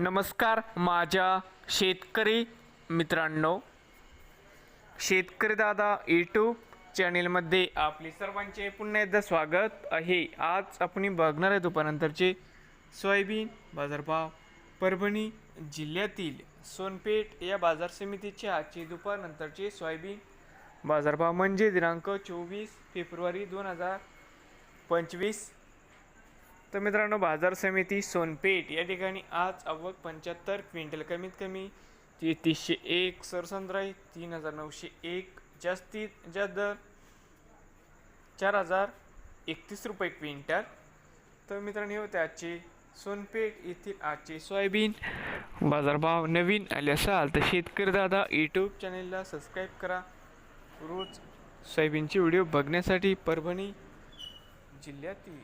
नमस्कार माझ्या शेतकरी मित्रांनो. शेतकरी दादा यूट्यूब चॅनेलमध्ये आपले सर्वांचे पुन्हा एकदा स्वागत आहे. आज आपण बघणार आहे दुपारनंतरचे सोयाबीन बाजारभाव. परभणी जिल्ह्यातील सोनपेठ या बाजार समितीचे आजचे दुपारनंतरचे सोयाबीन बाजारभाव म्हणजे दिनांक चोवीस फेब्रुवारी दोन हजार पंचवीस. तर मित्रांनो बाजार समिती सोनपेठ या ठिकाणी आज आवक पंच्याहत्तर क्विंटल कमीत कमी तेहतीसशे एक सरसंद्राई तीन हजार नऊशे एक जास्तीत जास्त दर चार हजार एकतीस रुपये क्विंटल. तर मित्रांनो हे होते आजचे सोनपेठ. येथील आजचे सोयाबीन बाजारभाव नवीन आले असाल तर शेतकरी दादा यूट्यूब चॅनेलला सबस्क्राईब करा. रोज सोयाबीनचे व्हिडिओ बघण्यासाठी परभणी जिल्ह्यातील